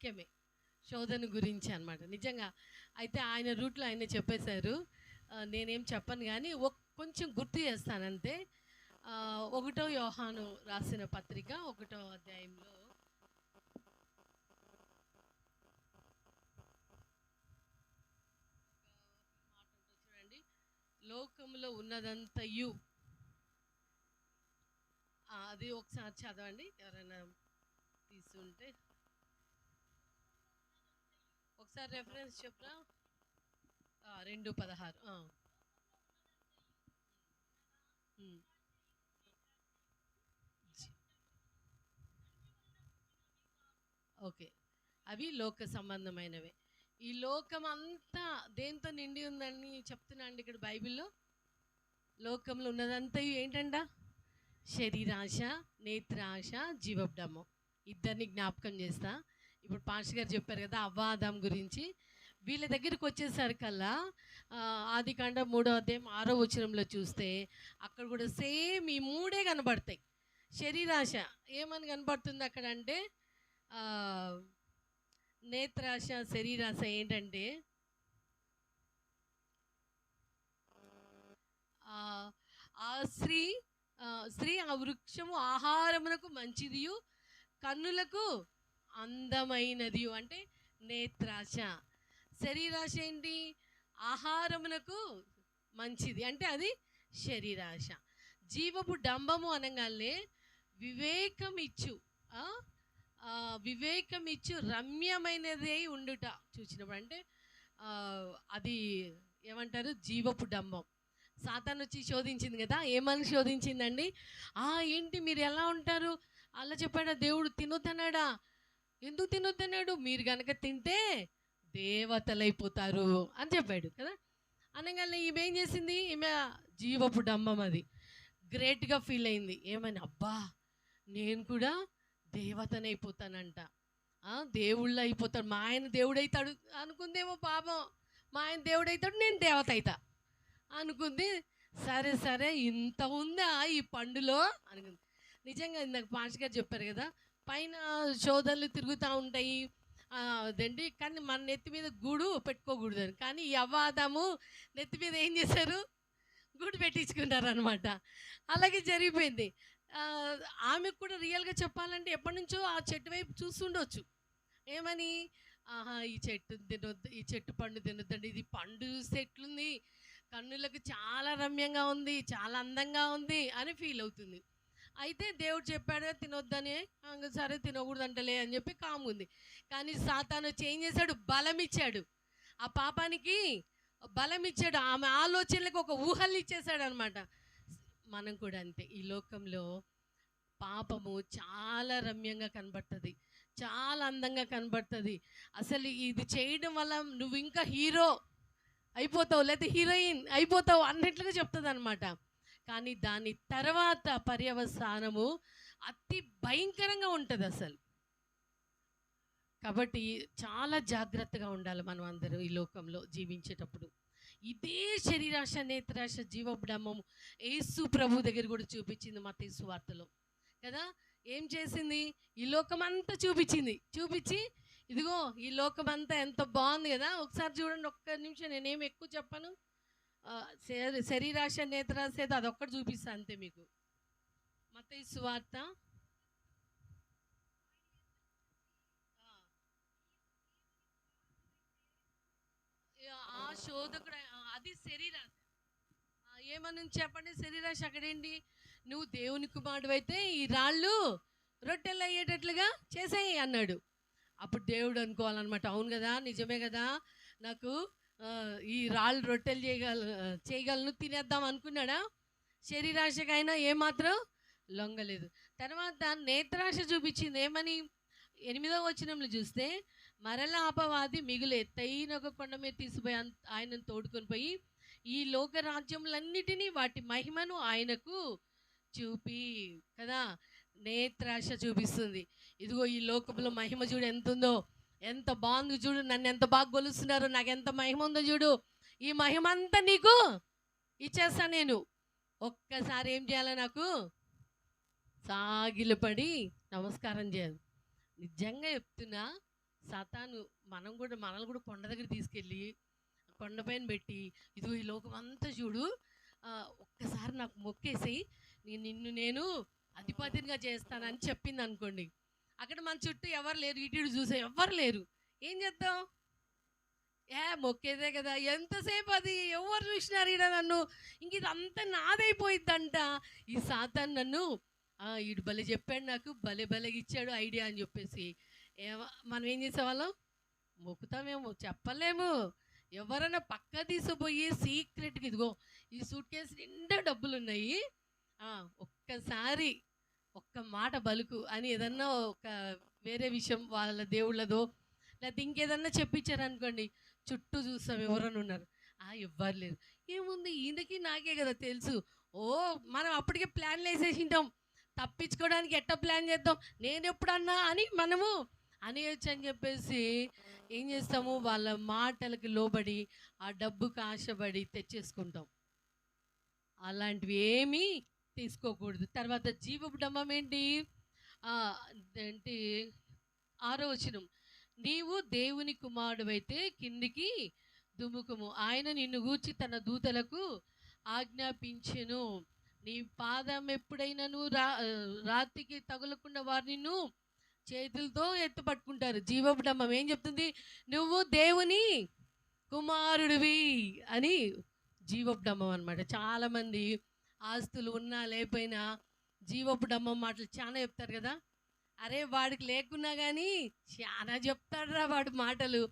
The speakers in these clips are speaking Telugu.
ముఖ్యమే శోధన గురించి అనమాట నిజంగా అయితే ఆయన రూట్లో ఆయన చెప్పేశారు. నేనేం చెప్పను కానీ కొంచెం గుర్తు చేస్తానంతే. ఒకటో యోహాను రాసిన పత్రిక ఒకటో అధ్యాయంలో. మాట ఉంటుంది చూడండి. లోకంలో ఉన్నదంతయు. అది ఒకసారి చదవండి. ఎవరైనా తీసుంటే ఒకసారి రెఫరెన్స్ చెప్పరా? రెండు పదహారు ఓకే. అవి లోక సంబంధమైనవే. ఈ లోకం అంతా దేంతో నిండి ఉందని చెప్తున్నా అండి ఇక్కడ బైబిల్లో? లోకంలో ఉన్నదంతా ఏంటంట? శరీరాశ నేత్రాశ జీవబ్డము ఇద్దరిని జ్ఞాపకం చేస్తా. ఇప్పుడు పాష గారు చెప్పారు కదా అవాదం గురించి. వీళ్ళ దగ్గరికి వచ్చేసరికల్లా ఆది కాండ మూడో అధ్యాయం ఆరో వచనంలో చూస్తే అక్కడ కూడా సేమ్ ఈ మూడే కనబడతాయి. శరీరాశ ఏమని కనబడుతుంది అక్కడ అంటే నేత్రాశ శరీరాశ ఏంటంటే ఆ, స్త్రీ స్త్రీ ఆ వృక్షము ఆహారమునకు మంచిదియు కన్నులకు అందమైనది. అంటే నేత్రాశ. శరీరాశ ఏంటి? ఆహారమునకు మంచిది. అంటే అది శరీరాశ. జీవపు డంబము అనగానే వివేకం ఇచ్చు వివేకం ఇచ్చు రమ్యమైనదే ఉండుట చూసినప్పుడు అంటే అది ఏమంటారు? జీవపు డంబం. సాతాన్ వచ్చి శోధించింది కదా ఏమని శోధించిందండి? ఆ ఏంటి మీరు ఎలా ఉంటారు? అలా చెప్పాడా దేవుడు తినొద్దన్నాడా? ఎందుకు తినొద్దన్నాడు మీరు కనుక తింటే దేవతలైపోతారు అని చెప్పాడు కదా? అనగానే ఈమె ఏం చేసింది? ఈమె జీవపు డంబం అది. గ్రేట్గా ఫీల్ అయింది. ఏమని అబ్బా నేను కూడా దేవతనైపోతానంట. దేవుళ్ళు అయిపోతాడు మా ఆయన దేవుడైతాడు. అనుకుందేమో పాపం. మా ఆయన దేవుడైతాడు నేను దేవత అవుతా అనుకుంది సరే సరే ఇంత ఉందా ఈ పండులో? అనుకుంది. నిజంగా ఇందాక పాష గారు చెప్పారు కదా పైన శోధనలు తిరుగుతూ ఉంటాయి. అదండి కానీ మన నెత్తి మీద గూడు పెట్టుకోకూడదు అని కానీ ఈ అవ్వాదము నెత్తి మీద ఏం చేశారు? గూడు పెట్టించుకున్నారు అనమాట అలాగే జరిగిపోయింది. ఆమెకు కూడా రియల్గా చెప్పాలంటే ఎప్పటి నుంచో ఆ చెట్టు వైపు చూస్తుండొచ్చు. ఏమని? ఆహా ఈ చెట్టు తినొద్దు ఈ చెట్టు పండు తినొద్దండి. ఇది పండు చూస్తే ఎట్లుంది కన్నులకు చాలా రమ్యంగా ఉంది చాలా అందంగా ఉంది అని ఫీల్ అవుతుంది. అయితే దేవుడు చెప్పాడు తినొద్దని. సరే తినకూడదు అంటలే అని చెప్పి కాముంది కానీ సాతాను చేంజ్ చేశాడు? బలం ఇచ్చాడు. ఆ పాపానికి బలం ఇచ్చాడు. ఆమె ఆలోచనలకు ఒక ఊహలు ఇచ్చేసాడు అనమాట మనం కూడా అంతే. ఈ లోకంలో పాపము చాలా రమ్యంగా కనబడుతుంది. చాలా అందంగా కనబడుతుంది. అసలు ఇది చేయడం వల్ల నువ్వు ఇంకా హీరో అయిపోతావు లేకపోతే హీరోయిన్ అయిపోతావు అన్నట్లుగా చెప్తుంది అనమాట కానీ దాని తర్వాత పర్యవసానము అతి భయంకరంగా ఉంటుంది అసలు. కాబట్టి చాలా జాగ్రత్తగా ఉండాలి మనం అందరూ ఈ లోకంలో జీవించేటప్పుడు. ఇదే శరీరాశ నేత్రాశ జీవబ్రహ్మము యేసు ప్రభు దగ్గర కూడా చూపించింది మా తీసు వార్తలో. కదా? ఏం చేసింది? ఈ లోకం అంతా చూపించింది. చూపించి ఇదిగో ఈ లోకం అంతా ఎంత బాగుంది కదా? ఒకసారి చూడండి ఒక్క నిమిషం నేనేం ఎక్కువ చెప్పను. శరీరాశ నేత్రాశ ఏదో అదొక్కటి చూపిస్తా అంతే మీకు. మత సువార్త. ఆ. శోధకుడు అది శరీరాశ ఏమని చెప్పండి శరీరాశ అక్కడేంటి? నువ్వు దేవుని కుమారుడు అయితే ఈ రాళ్ళు రొట్టెలు అయ్యేటట్లుగా చేసేయి అన్నాడు. అప్పుడు దేవుడు అనుకోవాలన్నమాట అవును కదా నిజమే కదా? నాకు ఈ రాళ్ళు రొట్టెలు చేయగల చేయగలను తినేద్దాం అనుకున్నాడా? శరీరాశకైనా ఏమాత్రం లొంగలేదు. తర్వాత నేత్రాశ చూపించింది ఏమని? ఎనిమిదవ వచనంలో చూస్తే మరల అపవాది మిగులు ఎత్తైన ఒక కొండ మీద తీసిపోయి ఆయనను తోడుకొని పోయి ఈ లోక రాజ్యములన్నిటినీ వాటి మహిమను ఆయనకు చూపి కదా? నేత్రాశ చూపిస్తుంది. ఇదిగో ఈ లోకంలో మహిమ చూడు ఎంత ఉందో ఎంత బాగుంది చూడు నన్ను ఎంత బాగా గొలుస్తున్నారు నాకు ఎంత మహిమ ఉందో చూడు. ఈ మహిమ అంతా నీకు ఇచ్చేస్తా నేను. ఒక్కసారి ఏం చేయాలి నాకు? సాగిలపడి నమస్కారం చేయాలి. నిజంగా చెప్తున్నా సతాను మనం కూడా మనల్ని కూడా కొండ దగ్గర తీసుకెళ్ళి కొండపైన పెట్టి ఇది ఈ లోకం అంతా చూడు ఒక్కసారి నాకు మొక్కేసి నేను నిన్ను నేను అధిపతినిగా చేస్తానని చెప్పింది అనుకోండి అక్కడ మన చుట్టూ ఎవరు లేరు ఇటు ఇటు చూసే ఎవరు లేరు. ఏం చేద్దాం? ఏ మొక్కేదే కదా. ఎంతసేపు అది ఎవరు చూసినారు ఈడ నన్ను? ఇంక ఇదంతా నాదైపోయిద్దంట. ఈ సాతాన్ నన్ను "ఆ, ఈడు భలే చెప్పాడు నాకు భలే భలే ఇచ్చాడు ఐడియా అని చెప్పేసి. మనం ఏం చేసేవాళ్ళం? మొక్కుతామేమో చెప్పలేము. ఎవరైనా పక్క తీసుకుపోయి సీక్రెట్గా ఇదిగో ఈ సూట్ కేసు నిండా డబ్బులు ఉన్నాయి ఒక్కసారి ఒక్క మాట బలుకు అని ఏదన్నా ఒక వేరే విషయం వాళ్ళ దేవుళ్ళదో లేకపోతే ఇంకేదన్నా చెప్పించారనుకోండి చుట్టూ చూస్తాం ఎవరైనా ఉన్నారు. ఆ ఎవ్వరు లేరు. ఏముంది? ఈయనకి నాకే కదా తెలుసు. ఓ మనం అప్పటికే ప్లాన్లు వేసేసింటాం. తప్పించుకోవడానికి ఎట్ట ప్లాన్ చేద్దాం? నేను ఎప్పుడన్నా అని మనము అనేయచ్చు అని చెప్పేసి ఏం చేస్తాము? వాళ్ళ మాటలకు లోబడి ఆ డబ్బుకు ఆశపడి తెచ్చేసుకుంటాం. అలాంటివి ఏమీ తీసుకోకూడదు. తర్వాత జీవపు డమ్మం ఏంటి? ఏంటి ఆరో వచనం. నీవు దేవుని కుమారుడవైతే కిందికి దుముకుము. ఆయన నిన్ను గూర్చి తన దూతలకు ఆజ్ఞాపించెను. నీ పాదం ఎప్పుడైనాను రా రాత్రికి తగులకుండా వారు నిన్ను చేతులతో ఎత్తుపట్టుకుంటారు. జీవపు డమ్మం ఏం చెప్తుంది? నువ్వు దేవుని కుమారుడివి అని జీవపు డమ్మం అనమాట చాలామంది ఆస్తులు ఉన్నా లేకపోయినా జీవపు డమ్మ మాటలు చాలా చెప్తారు కదా? అరే వాడికి లేకున్నా కానీ చాలా చెప్తాడురా వాడు మాటలు.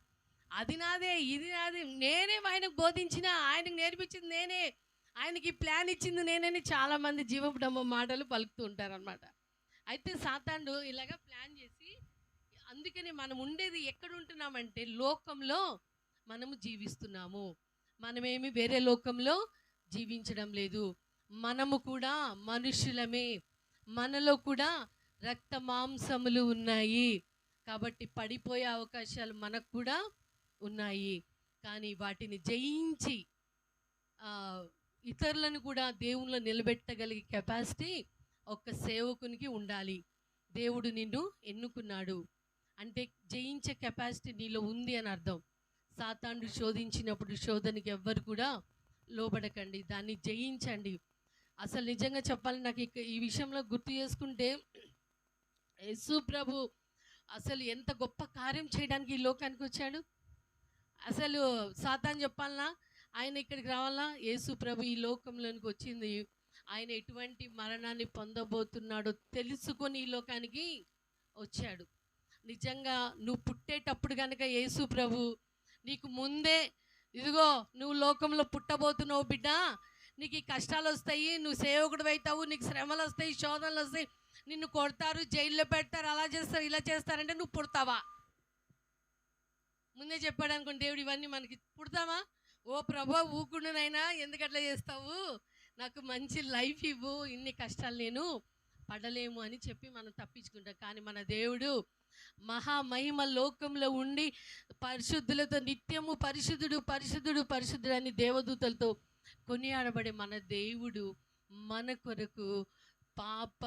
అది నాదే ఇది నాదే. నేనే ఆయనకు బోధించిన ఆయనకు నేర్పించింది నేనే. ఆయనకి ప్లాన్ ఇచ్చింది నేనని చాలామంది జీవపు డమ్మ మాటలు పలుకుతూ ఉంటారనమాట అయితే సాతాండు ఇలాగ ప్లాన్ చేసి అందుకని మనం ఉండేది ఎక్కడ ఉంటున్నామంటే లోకంలో మనము జీవిస్తున్నాము. మనమేమి వేరే లోకంలో జీవించడం లేదు. మనము కూడా మనుషులమే. మనలో కూడా రక్త మాంసములు ఉన్నాయి. కాబట్టి పడిపోయే అవకాశాలు మనకు కూడా ఉన్నాయి. కానీ వాటిని జయించి ఇతరులను కూడా దేవుళ్ళు నిలబెట్టగలిగే కెపాసిటీ ఒక సేవకునికి ఉండాలి. దేవుడు నిన్ను ఎన్నుకున్నాడు. అంటే జయించే కెపాసిటీ నీలో ఉంది అని అర్థం. సాతాండు శోధించినప్పుడు శోధనకి ఎవ్వరు కూడా లోబడకండి. దాన్ని జయించండి. అసలు నిజంగా చెప్పాలి నాకు ఇక ఈ విషయంలో గుర్తు చేసుకుంటే యేసు ప్రభు అసలు ఎంత గొప్ప కార్యం చేయడానికి ఈ లోకానికి వచ్చాడు. అసలు సాతాన్ చెప్పాలనా ఆయన ఇక్కడికి రావాలా యేసు ప్రభు ఈ లోకంలోనికి వచ్చింది. ఆయన ఎటువంటి మరణాన్ని పొందబోతున్నాడో తెలుసుకొని ఈ లోకానికి వచ్చాడు. నిజంగా నువ్వు పుట్టేటప్పుడు కనుక యేసు ప్రభు నీకు ముందే ఇదిగో నువ్వు లోకంలో పుట్టబోతున్నావు బిడ్డ నీకు ఈ కష్టాలు వస్తాయి నువ్వు సేవకుడు అవుతావు నీకు శ్రమలు వస్తాయి శోధనలు వస్తాయి నిన్ను కొడతారు జైల్లో పెడతారు అలా చేస్తారు ఇలా చేస్తారంటే నువ్వు పుడతావా? ముందే చెప్పాడు అనుకోండి దేవుడు ఇవన్నీ మనకి పుడతావా? ఓ ప్రభా ఊకుండునైనా ఎందుకట్లా చేస్తావు? నాకు మంచి లైఫ్ ఇవ్వు ఇన్ని కష్టాలు నేను పడలేము అని చెప్పి మనం తప్పించుకుంటాం. కానీ మన దేవుడు మహామహిమ లోకంలో ఉండి పరిశుద్ధులతో నిత్యము పరిశుద్ధుడు పరిశుద్ధుడు పరిశుద్ధుడు అని దేవదూతలతో కొనియాడబడే మన దేవుడు మన కొరకు పాప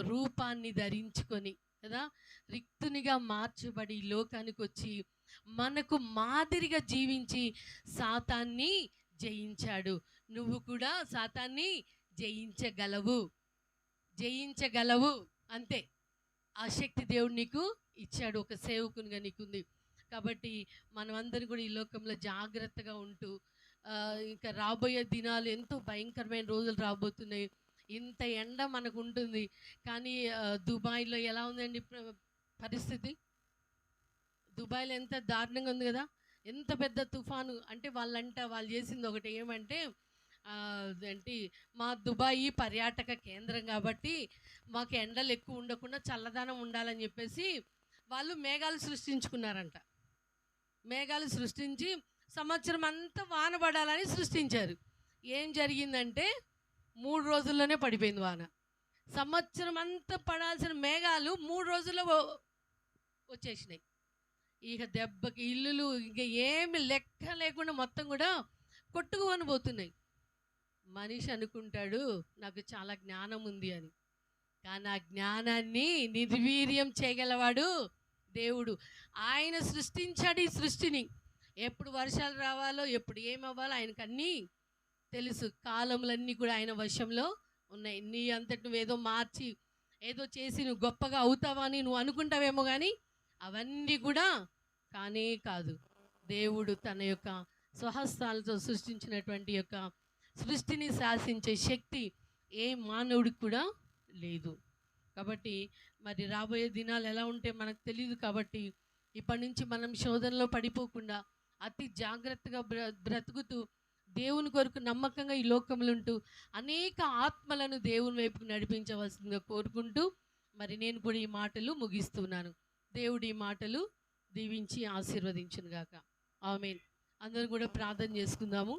రూపాన్ని ధరించుకొని కదా? రిక్తునిగా మార్చబడి ఈ లోకానికి వచ్చి మనకు మాదిరిగా జీవించి సాతాన్ని జయించాడు. నువ్వు కూడా సాతాన్ని జయించగలవు. జయించగలవు. అంతే. ఆ శక్తి దేవుడు నీకు ఇచ్చాడు. ఒక సేవకునిగా నీకుంది. కాబట్టి మనమందరం కూడా ఈ లోకంలో జాగ్రత్తగా ఉంటూ ఇంకా రాబోయే దినాలు ఎంతో భయంకరమైన రోజులు రాబోతున్నాయి. ఇంత ఎండ మనకు ఉంటుంది కానీ దుబాయ్లో ఎలా ఉందండి పరిస్థితి? దుబాయ్లో ఎంత దారుణంగా ఉంది కదా? ఎంత పెద్ద తుఫాను. అంటే వాళ్ళంట వాళ్ళు చేసింది ఒకటి ఏమంటే ఏంటి మా దుబాయ్ పర్యాటక కేంద్రం కాబట్టి మాకు ఎండలు ఎక్కువ ఉండకుండా చల్లదనం ఉండాలని చెప్పేసి వాళ్ళు మేఘాలు సృష్టించుకున్నారంట. మేఘాలు సృష్టించి సంవత్సరం అంతా వాన పడాలని సృష్టించారు. ఏం జరిగిందంటే మూడు రోజుల్లోనే పడిపోయింది వాన. సంవత్సరం అంతా పడాల్సిన మేఘాలు మూడు రోజుల్లో వచ్చేసినాయి. ఇక దెబ్బకి ఇల్లులు ఇంకా ఏమి లెక్క లేకుండా మొత్తం కూడా కొట్టుకుని పోతున్నాయి. మనిషి అనుకుంటాడు నాకు చాలా జ్ఞానం ఉంది అని. కానీ ఆ జ్ఞానాన్ని నిర్వీర్యం చేయగలవాడు దేవుడు. ఆయన సృష్టించాడు ఈ సృష్టిని. ఎప్పుడు వర్షాలు రావాలో ఎప్పుడు ఏమవ్వాలో ఆయనకు అన్నీ తెలుసు. కాలములన్నీ కూడా ఆయన వశంలో ఉన్నాయి. నీ అంతటి నువ్వేదో మార్చి ఏదో చేసి నువ్వు గొప్పగా అవుతావని నువ్వు అనుకుంటావేమో కానీ అవన్నీ కూడా కానే కాదు. దేవుడు తన యొక్క స్వహస్తాలతో సృష్టించినటువంటి యొక్క సృష్టిని శాసించే శక్తి ఏ మానవుడికి కూడా లేదు. కాబట్టి మరి రాబోయే దినాలు ఎలా ఉంటే మనకు తెలియదు కాబట్టి ఇప్పటి నుంచి మనం శోధనలో పడిపోకుండా అతి జాగ్రత్తగా బ్ర బ్రతుకుతూ దేవుని కొరకు నమ్మకంగా ఈ లోకంలో ఉంటూ అనేక ఆత్మలను దేవుని వైపుకు నడిపించవలసిందిగా కోరుకుంటూ మరి నేను కూడా ఈ మాటలు ముగిస్తున్నాను. దేవుడి ఈ మాటలు దీవించి ఆశీర్వదించును గాక ఆమె అందరూ కూడా ప్రార్థన చేసుకుందాము.